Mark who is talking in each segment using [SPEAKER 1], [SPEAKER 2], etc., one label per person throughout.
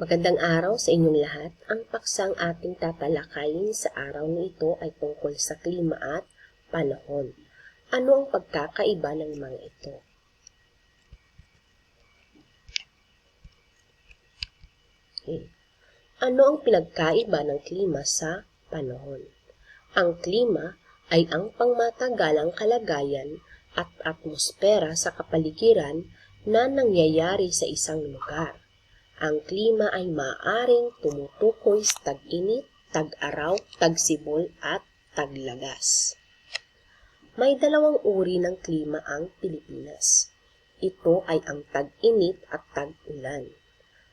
[SPEAKER 1] Magandang araw sa inyong lahat. Ang paksang ating tatalakayin sa araw na ito ay tungkol sa klima at panahon. Ano ang pagkakaiba ng mga ito? Okay. Ano ang pinagkaiba ng klima sa panahon? Ang klima ay ang pangmatagalang kalagayan at atmosfera sa kapaligiran na nangyayari sa isang lugar. Ang klima ay maaring tumutukoy sa tag-init, tag-araw, tag-sibol at taglagas. May dalawang uri ng klima ang Pilipinas. Ito ay ang tag-init at tag-ulan.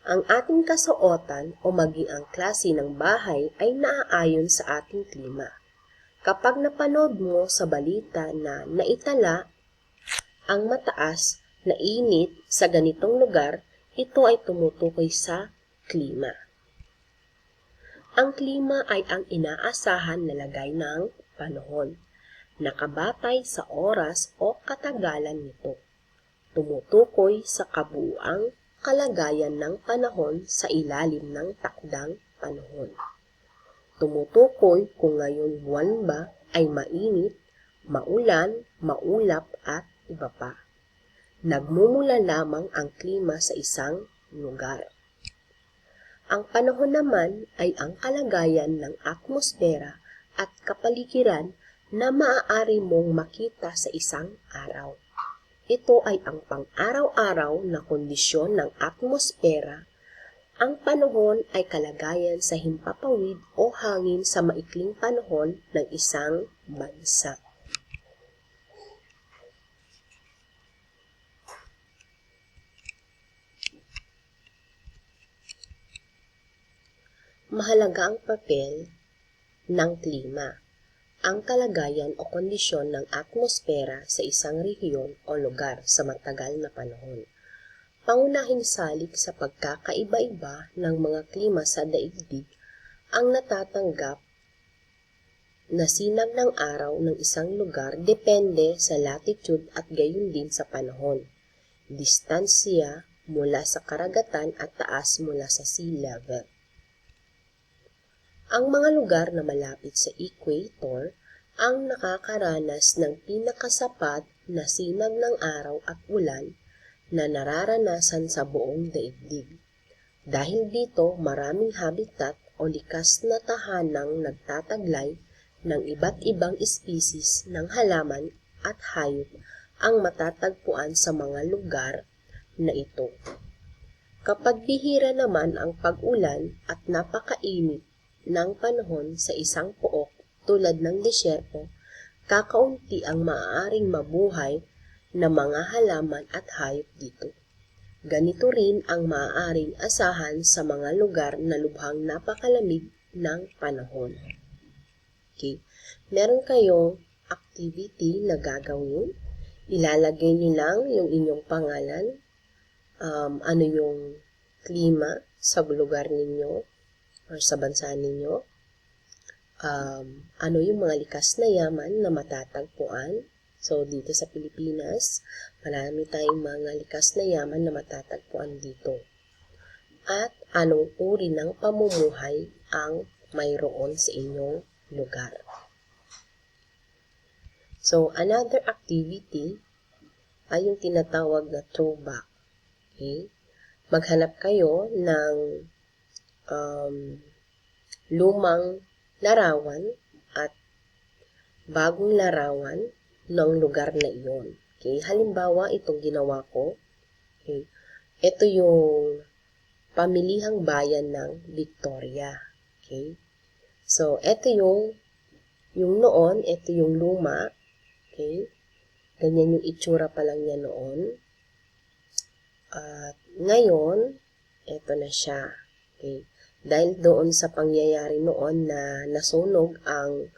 [SPEAKER 1] Ang ating kasuotan o maging ang klase ng bahay ay naaayon sa ating klima. Kapag napanood mo sa balita na naitala ang mataas na init sa ganitong lugar, ito ay tumutukoy sa klima. Ang klima ay ang inaasahan na lagay ng panahon, nakabatay sa oras o katagalan nito. Tumutukoy sa kabuuang kalagayan ng panahon sa ilalim ng takdang panahon. Tumutukoy kung ngayon buwan ba ay mainit, maulan, maulap at iba pa. Nagmumula lamang ang klima sa isang lugar. Ang panahon naman ay ang kalagayan ng atmosfera at kapaligiran na maaari mong makita sa isang araw. Ito ay ang pang-araw-araw na kondisyon ng atmosfera. Ang panahon ay kalagayan sa himpapawid o hangin sa maikling panahon ng isang bansa. Mahalaga ang papel ng klima ang kalagayan o kondisyon ng atmosfera sa isang rehiyon o lugar sa matagal na panahon. Pangunahing salik sa pagkakaiba-iba ng mga klima sa daigdig ang natatanggap na sinag ng araw ng isang lugar depende sa latitude at gayon din sa panahon. Distansya mula sa karagatan at taas mula sa sea level. Ang mga lugar na malapit sa equator ang nakakaranas ng pinakasapat na sinag ng araw at ulan na nararanasan sa buong daigdig. Dahil dito, maraming habitat o likas na tahanang nagtataglay ng iba't ibang especies ng halaman at hayop ang matatagpuan sa mga lugar na ito. Kapag bihira naman ang pag-ulan at napakainit ng panahon sa isang pook tulad ng disyerto, kakaunti ang maaaring mabuhay na mga halaman at hayop dito. Ganito rin ang maaaring asahan sa mga lugar na lubhang napakalamig ng panahon. Okay. Meron kayong activity na gagawin. Ilalagay niyo lang yung inyong pangalan, um, ano yung klima sa lugar ninyo, or sa bansa ninyo, um, ano yung mga likas na yaman na matatagpuan. So, dito sa Pilipinas, marami tayong mga likas na yaman na matatagpuan dito. At anong uri ng pamumuhay ang mayroon sa inyong lugar. So, another activity ay yung tinatawag na throwback. Okay? Maghanap kayo ng um, lumang larawan at bagong larawan ng lugar na iyon. Okay? Halimbawa, itong ginawa ko. Okay? Ito yung pamilihang bayan ng Victoria. Okay? So, ito yung yung noon, ito yung luma. Okay? Ganyan yung itsura pa lang niya noon. At ngayon, ito na siya. Okay? Dahil doon sa pangyayari noon na nasunog ang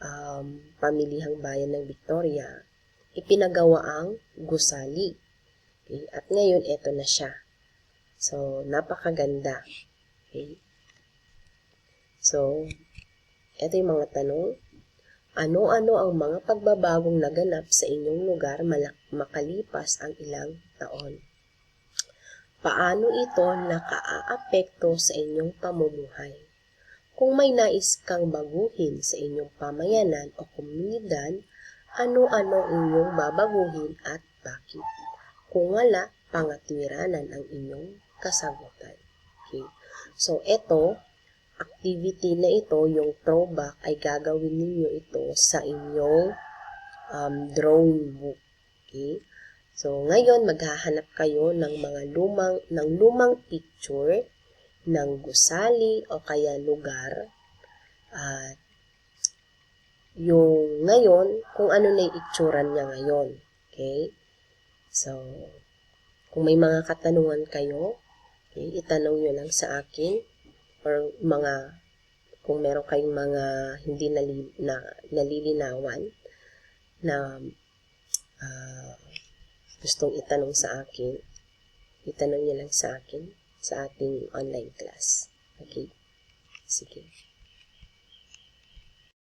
[SPEAKER 1] um, pamilihang bayan ng Victoria, ipinagawa ang gusali. Okay? At ngayon, eto na siya. So, napakaganda. Okay? So, eto yung mga tanong. Ano-ano ang mga pagbabagong naganap sa inyong lugar makalipas ang ilang taon? Paano ito nakaaapekto sa inyong pamumuhay. Kung may nais kang baguhin sa inyong pamayanan o komunidad, ano-ano inyong babaguhin at bakit. Kung wala, pangatwiranan ang inyong kasagutan. Okay. So, ito, activity na ito, yung throwback, ay gagawin ninyo ito sa inyong um, drawing book. Okay? So, ngayon, maghahanap kayo ng mga lumang, ng lumang picture ng gusali o kaya lugar. At yung ngayon, kung ano na yung itsuran niya ngayon. Okay? So, kung may mga katanungan kayo, okay, itanong nyo lang sa akin or mga kung meron kayong mga hindi nali, na, nalilinawan na uh, gustong itanong sa akin, itanong niyo lang sa akin sa ating online class. Okay? Sige.